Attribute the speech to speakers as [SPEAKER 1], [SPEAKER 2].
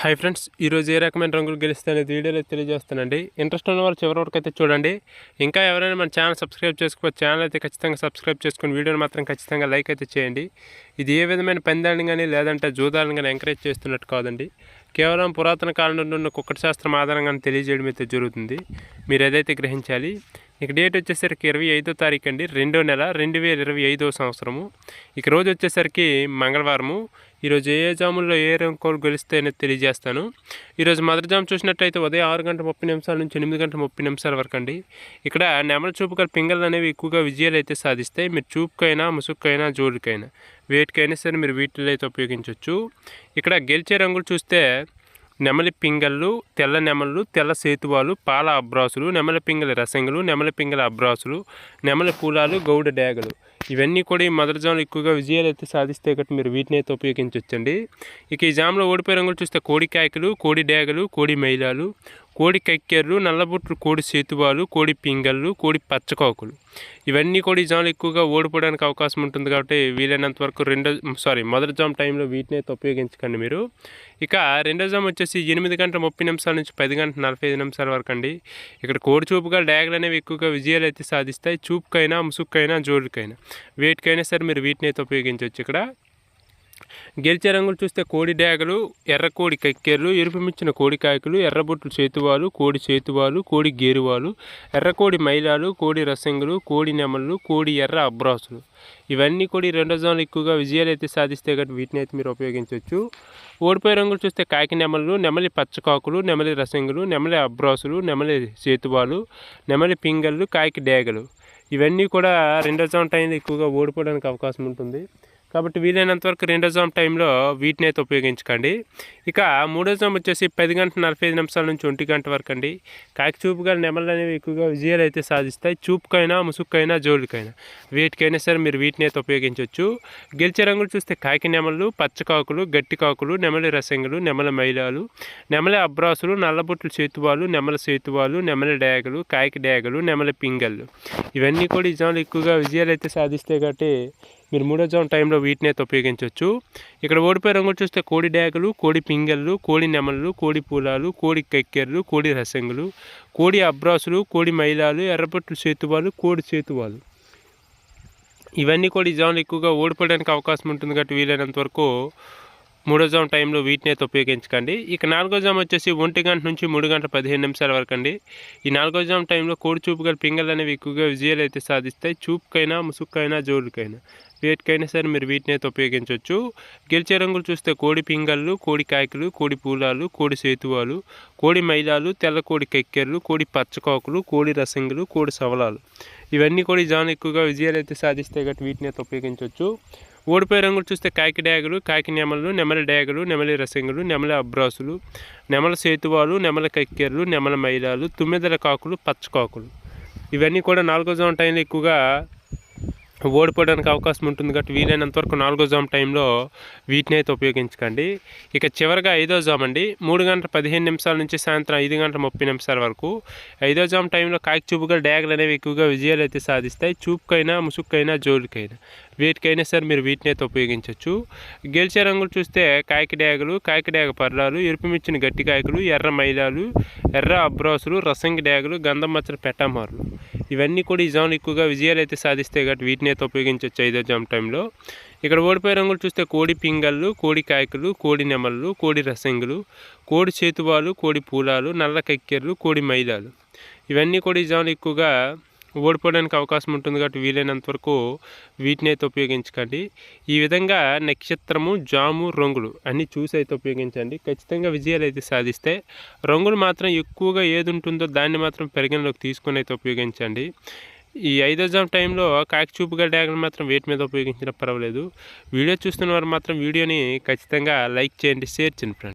[SPEAKER 1] Hi friends ఈరోజు ఏ రకమైన రంగులు గెలిస్తే అనేది వీడియోలో తెలియజేస్తానండి. ఇంట్రెస్ట్ ఉన్న వాళ్ళు చివరి వరకు అయితే చూడండి. ఇంకా ఎవరైనా మన ఛానల్ సబ్స్క్రైబ్ చేసుకోవచ్చు ఛానల్ అయితే ఖచ్చితంగా సబ్స్క్రైబ్ చేసుకుని వీడియోని మాత్రం ఖచ్చితంగా లైక్ అయితే చేయండి. ఇది ఏ విధమైన పందాలను కానీ లేదంటే జూదాలను కానీ ఎంకరేజ్ చేస్తున్నట్టు కాదండి. కేవలం పురాతన కాలం నుండి ఉన్న కుక్కటి శాస్త్రం ఆధారంగా తెలియజేయడం అయితే జరుగుతుంది. మీరు ఏదైతే గ్రహించాలి ఇక డేట్ వచ్చేసరికి ఇరవై ఐదో తారీఖు అండి రెండో నెల రెండు వేల ఇరవై ఐదో సంవత్సరము. ఇక రోజు వచ్చేసరికి మంగళవారము. ఈరోజు ఏ జాముల్లో ఏ రంగులు గెలిస్తే అనేది తెలియజేస్తాను. ఈరోజు మొదటి జాము చూసినట్టయితే ఉదయం ఆరు గంటల ముప్పై నిమిషాల నుంచి ఎనిమిది గంటల ముప్పై నిమిషాల వరకు అండి. ఇక్కడ నెమల చూపు గల పింగళ్ళు అనేవి ఎక్కువగా విజయాలు అయితే సాధిస్తాయి మీరు చూపుకైనా ముసుక్కైనా జోలికైనా వేటికైనా సరే మీరు వీటిలో అయితే ఉపయోగించవచ్చు ఇక్కడ గెలిచే రంగులు చూస్తే నెమలి పింగళ్ళు తెల్ల నెమళ్ళు తెల్ల సేతువాలు పాల అబ్రాసులు నెమలి పింగళ రసంగులు నెమలి పింగళ అబ్రాసులు నెమలి పూలాలు గౌడ డేగలు ఇవన్నీ కూడా ఈ మొదటి జామ్లో ఎక్కువగా విజయాలు అయితే సాధిస్తే కాబట్టి మీరు వీటిని అయితే ఉపయోగించవచ్చండి ఇక ఈ జామ్లో ఓడిపోయే రంగులు చూస్తే కోడి కాయకులు కోడి డేగలు కోడి మైలాలు కోడి కక్కెర్లు నల్లబుట్లు కోడి సేతువాలు కోడి పింగళ్ళు కోడి పచ్చకోకులు. ఇవన్నీ కూడా ఈ జాములు ఎక్కువగా ఓడిపోవడానికి అవకాశం ఉంటుంది కాబట్టి వీలైనంత వరకు రెండో సారీ మొదటి జామ్ టైంలో వీటిని అయితే ఉపయోగించకండి మీరు. ఇక రెండో జామ్ వచ్చేసి ఎనిమిది గంటల ముప్పై నిమిషాల నుంచి పది గంటల నలభై ఐదు నిమిషాల వరకు అండి. ఇక్కడ కోడి చూపుగా డ్యాగులు అనేవి ఎక్కువగా విజయాలు అయితే సాధిస్తాయి. చూపుకైనా ముసుక్కైనా జోడుకైనా వేటికైనా సరే మీరు వీటిని అయితే ఉపయోగించవచ్చు ఇక్కడ. గెలిచే రంగులు చూస్తే కోడి డ్యాగలు ఎర్ర కోడి కక్కెర్లు ఎరుపుమిచ్చిన కోడి కాయకులు ఎర్రబొట్లు చేతువాలు కోడి చేతువాలు కోడి గేరువాలు ఎర్రకోడి మైలాలు కోడి రసంగులు కోడి నెమళ్ళు కోడి ఎర్ర అబ్రాసులు. ఇవన్నీ కూడా ఈ రెండో జోన్లు ఎక్కువగా విజయాలు అయితే సాధిస్తే కాబట్టి వీటిని అయితే మీరు ఉపయోగించవచ్చు. ఓడిపోయే రంగులు చూస్తే కాకి నెమలు నెమలి పచ్చకాకులు నెమలి రసంగులు నెమలి అబ్రాసులు నెమలి చేతువాలు నెమలి పింగళ్ళు కాకి డేగలు ఇవన్నీ కూడా రెండో చోట అయింది ఎక్కువగా ఓడిపోవడానికి అవకాశం ఉంటుంది. కాబట్టి వీలైనంత వరకు రెండో జామ్ టైంలో వీటిని అయితే ఉపయోగించకండి. ఇక మూడో జామ్ వచ్చేసి పది గంటల నలభై ఐదు నిమిషాల నుంచి ఒంటి గంట వరకు అండి. కాకి చూపుగా నెమలు అనేవి ఎక్కువగా విజయాలు అయితే సాధిస్తాయి. చూపుకైనా ముసుక్కైనా జోలికైనా వీటికైనా సరే మీరు వీటిని అయితే ఉపయోగించవచ్చు గెలిచే రంగులు చూస్తే కాకి నెమలు పచ్చకాకులు గట్టి కాకులు నెమలి రసంగులు నెమల మైలాలు నెమలి అబ్రాసులు నల్లబొట్లు చేతువాలు నెమల సేతువాలు నెమలి డ్యాగలు కాకి డ్యాగలు నెమలి పింగళ్ళు. ఇవన్నీ కూడా ఈ జాములు ఎక్కువగా విజయాలు అయితే సాధిస్తాయి కాబట్టి మీరు మూడో జామ్ టైంలో వీటిని అయితే ఉపయోగించవచ్చు. ఇక్కడ ఓడిపోయే రంగులు చూస్తే కోడి డ్యాగులు కోడి పింగళ్ళు కోడి నెమళ్ళు కోడి పూలాలు కోడి కక్కెర్లు కోడి రసంగులు కోడి అబ్రాసులు కోడి మైలాలు ఎర్రపట్లు సేతువాలు కోడి సేతువాలు. ఇవన్నీ కూడా ఈ జాములు ఎక్కువగా ఓడిపోవడానికి అవకాశం ఉంటుంది కాబట్టి వీలైనంత వరకు మూడో జామ్ టైంలో వీటిని అయితే ఉపయోగించకండి. ఇక నాలుగో జామ్ వచ్చేసి ఒంటి గంట నుంచి మూడు గంటల పదిహేను నిమిషాల వరకు అండి. ఈ నాలుగో జామ్ టైంలో కోడి చూపు గల పింగళ్ళు అనేవి ఎక్కువగా విజయాలు అయితే సాధిస్తాయి. చూపుకైనా ముసుక్కైనా జోరుకైనా. వేటికైనా సరే మీరు వీటిని అయితే ఉపయోగించవచ్చు. గెలిచే రంగులు చూస్తే కోడి పింగళ్ళు కోడి కాయకులు కోడి పూలాలు కోడి సేతువాలు కోడి మైలాలు తెల్ల కోడి కెక్కెర్లు కోడి పచ్చకోకలు కోడి రసంగులు కోడి సవలాలు. ఇవన్నీ కూడా జాన్ ఎక్కువగా విజయాలు అయితే సాధిస్తే గట్టి వీటిని అయితే ఉపయోగించవచ్చు. ఓడిపోయే రంగులు చూస్తే కాకి డ్యాగులు కాకి నెమలు నెమలి డ్యాగులు నెమలి రసంగులు నెమలి అబ్రాసులు నెమల సేతువాలు నెమల కక్కెర్లు నెమల మైలాలు తుమ్మెదల కాకులు పచ్చకాకులు. ఇవన్నీ కూడా నాలుగో జోన్ టైంలో ఎక్కువగా ఓడిపోవడానికి అవకాశం ఉంటుంది కాబట్టి వీలైనంత వరకు నాలుగో జామ్ టైంలో వీటిని అయితే ఉపయోగించకండి. ఇక చివరిగా ఐదో జామ్ అండి. మూడు గంటల పదిహేను నిమిషాల నుంచి సాయంత్రం ఐదు గంటల ముప్పై నిమిషాల వరకు. ఐదో జామ్ టైంలో కాకి చూపుగా డ్యాగులు అనేవి ఎక్కువగా విజయాలు అయితే సాధిస్తాయి. చూపుకైనా ముసుక్కైనా జోలికైనా. వీటికైనా సరే మీరు వీటిని అయితే ఉపయోగించవచ్చు గెలిచే రంగులు చూస్తే కాకి డ్యాగులు కాకి డ్యాగ పర్రాలు ఎరుపుమిచ్చిన గట్టి కాయకులు ఎర్ర మైలాలు ఎర్ర అబ్రాసులు రసంగి డ్యాగులు గంధం మచ్చల పెట్టమారులు ఇవన్నీ కూడా ఈ జోన్ ఎక్కువగా విజయాలు అయితే సాధిస్తాయి కాబట్టి వీటిని అయితే ఉపయోగించవచ్చు ఐదో జామ్ టైంలో. ఇక్కడ ఓడిపోయే రంగులు చూస్తే కోడి పింగళ్ళు కోడి కాయకులు కోడి నెమళ్ళు కోడి రసంగులు కోడి చేతువాలు కోడి పూలాలు నల్ల కక్కెర్లు కోడి మైదాలు. ఇవన్నీ కూడా ఈ జోన్ ఎక్కువగా ఓడిపోవడానికి అవకాశం ఉంటుంది కాబట్టి వీలైనంత వరకు వీటిని అయితే ఉపయోగించకండి. ఈ విధంగా నక్షత్రము జాము రంగులు అన్నీ చూసి అయితే ఉపయోగించండి. ఖచ్చితంగా విజయాలు అయితే సాధిస్తే రంగులు మాత్రం ఎక్కువగా ఏది ఉంటుందో దాన్ని మాత్రం పరిగణలోకి తీసుకొని అయితే ఉపయోగించండి. ఈ ఐదో జామ్ టైంలో కాకిచూపుగా డ్యాగ్ని మాత్రం వేటి మీద ఉపయోగించినా పర్వాలేదు. వీడియో చూస్తున్న వారు మాత్రం వీడియోని ఖచ్చితంగా లైక్ చేయండి షేర్ చేయండి ఫ్రెండ్స్.